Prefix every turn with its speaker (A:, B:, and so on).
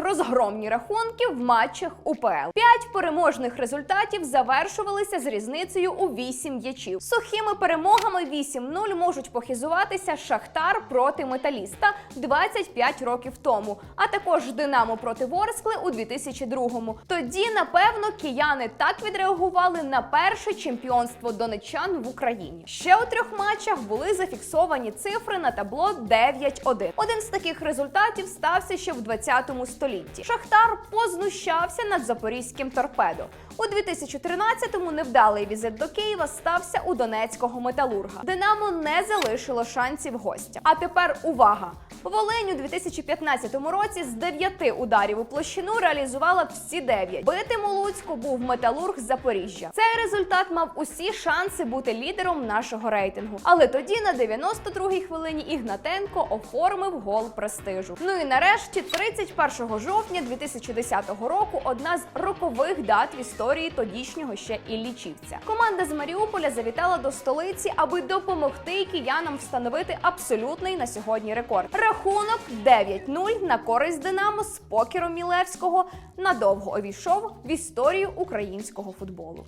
A: розгромні рахунки в матчах УПЛ. П'ять переможних результатів завершувалися з різницею у 8 м'ячів. Сухими перемогами 8-0 можуть похизуватися Шахтар проти Металіста 25 років тому, а також Динамо проти Ворскли у 2002-му. Тоді, напевно, кияни так відреагували на перше чемпіонство донеччан в Україні. Ще у трьох матчах були зафіксовані цифри на табло 9-1. Один з таких результатів стався ще в 20 столітті. Шахтар познущався над запорізьким торпедо. У 2013-му невдалий візит до Києва стався у донецького металурга. Динамо не залишило шансів гостя. А тепер увага! Волинь у 2015 році з 9 ударів у площину реалізувала всі 9. Битим у Луцьку був металург Запоріжжя. Цей результат мав усі шанси бути лідером нашого рейтингу. Але тоді на 92-й хвилині Ігнатенко оформив гол престижу. Ну і нарешті, 31 жовтня 2010 року, одна з рокових дат в історії тодішнього ще Іллічівця. Команда з Маріуполя завітала до столиці, аби допомогти киянам встановити абсолютний на сьогодні рекорд. Рахунок 9-0 на користь Динамо з покером Мілевського надовго увійшов в історію українського футболу.